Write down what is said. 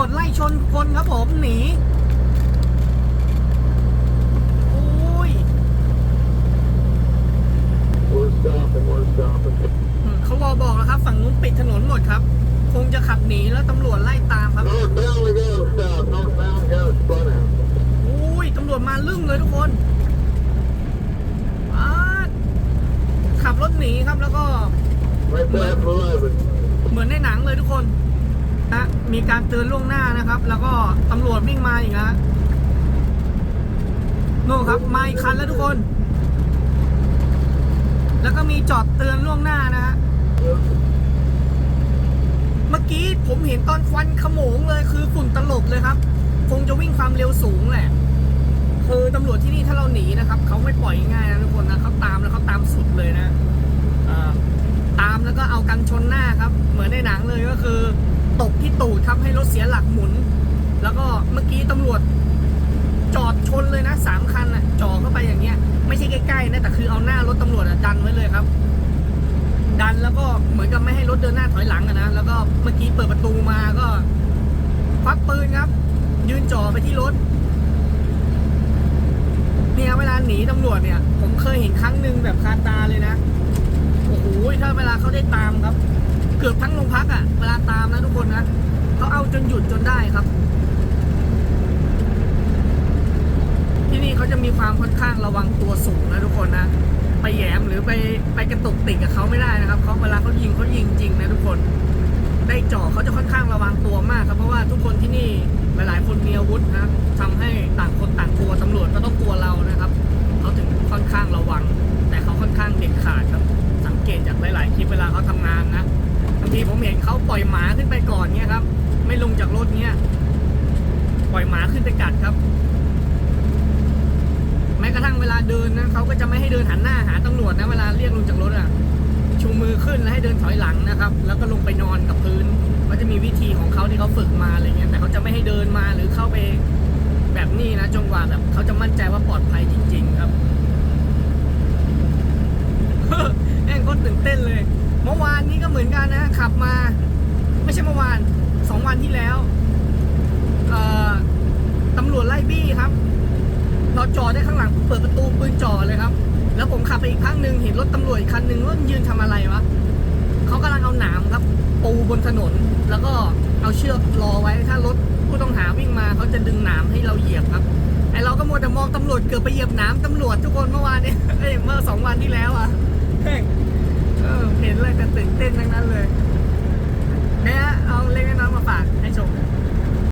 วจไล่ชนคนครับผมหนีโอ้ย We're stopping, we're stopping. อืมเขาบอกบอกแล้วครับ ฝั่งนู้นปิดถนนหมดครับ คงจะขับหนีแล้วตำรวจไล่ตามครับ Northbound we go, stop. Northbound go, spun out. อุ้ยตำรวจมาลึ่งเลยทุกคนอาดขับรถหนีครับแล้วก็ Right past 11. เหมือนในหนังเลยทุกคน นะมีการเตือนล่วงหน้านะครับ แล้วก็ตำรวจวิ่งมาอีกแล้วโน่นครับมาอีกคันแล้วทุกคน แล้วก็มีจอดเตือนล่วงหน้านะฮะเมื่อกี้ผมเห็นตอนควันขโมงเลยคือฝุ่นตลบเลยครับ คงจะวิ่งความเร็วสูงแหละ คือตำรวจที่นี่ถ้าเราหนีนะครับเขาไม่ปล่อยง่ายนะทุกคนนะเขาตามแล้วเขาตามสุดเลยนะตามแล้วก็เอากันชนหน้าครับ เหมือนในหนังเลยก็คือ ตกที่ตูดครับให้รถเสียหลักหมุน แล้วก็เมื่อกี้ตำรวจจอดชนเลยนะสามคันอะจ่อเข้าไปอย่างเงี้ย ไม่ใช่ใกล้ๆนะแต่คือเอาหน้ารถตำรวจอะดันไว้เลยครับ ดันแล้วก็เหมือนกับไม่ให้รถเดินหน้าถอยหลังอะนะแล้วก็เมื่อกี้เปิดประตูมาก็ควักปืนครับ ยืนจ่อไปที่รถเนี่ยเวลาหนีตำรวจเนี่ย ผมเคยเห็นครั้งหนึ่งแบบคาตาเลยนะโอ้โหถ้าเวลาเขาได้ตามครับ เกือบทั้งโรงพักอะ่ะ เวลาตามนะทุกคนนะเขาเอาจนหยุดจนได้ครับ ที่นี่เขาจะมีความค่อนข้างระวังตัวสูงนะทุกคนนะ ไปแยมหรือไปไปกระตุกติดกับเขาไม่ได้นะครับเขาเวลาเขายิงเขายิงจริงนะทุกคน ได้จ่อเขาจะค่อนข้างระวังตัวมากครับเพราะว่าทุกคนที่นี่หลายๆคนมีอาวุธนะครับทำให้ต่างคนต่างกลัวตำรวจก็ต้องกลัวเรานะครับเขาถึงค่อนข้างระวัง แต่ ปล่อยหมาขึ้นไปก่อนเนี่ยครับ ไม่ลงจากรถเนี่ยปล่อยหมาขึ้นไปกัดครับ แม้กระทั่งเวลาเดินนะเขาก็จะไม่ให้เดินหันหน้าหาตำรวจนะเวลาเรียกลงจากรถอะชูมือขึ้นแล้วให้เดินถอยหลังนะครับ แล้วก็ลงไปนอนกับพื้นก็จะมีวิธีของเขาที่เขาฝึกมาอะไรเงี้ยแต่เขาจะไม่ให้เดินมาหรือเข้าไปแบบนี้นะจงกว่าแบบเขาจะมั่นใจว่าปลอดภัยจริง ๆ ครับแม่งโคตรตื่นเต้นเลย เมื่อวานนี้ก็เหมือนกันนะขับมา ไม่ใช่เมื่อวานสองวันที่แล้วตำรวจไล่บี้ครับ เราจอดได้ข้างหลังเปิดประตูปืนจ่อเลยครับ แล้วผมขับไปอีกข้างหนึ่งเห็นรถตำรวจอีกคันหนึ่งว่ามันยืนทำอะไรวะเขากำลังเอาหนามครับ ปูบนถนนแล้วก็เอาเชือกรอไว้ถ้ารถผู้ต้องหาวิ่งมาเขาจะดึงหนามให้เราเหยียบครับไอเราก็มัวแต่มองตำรวจเกือบไปเหยียบหนามตำรวจทุกคนเมื่อวานนี้เอ้ยเมื่อสองวันที่แล้วอะเฮ้ยเออเห็นเลยแต่ตื่นเต้นทั้งนั้นเลย นะฮะเอาเล็กๆน้อยมาฝากให้ชม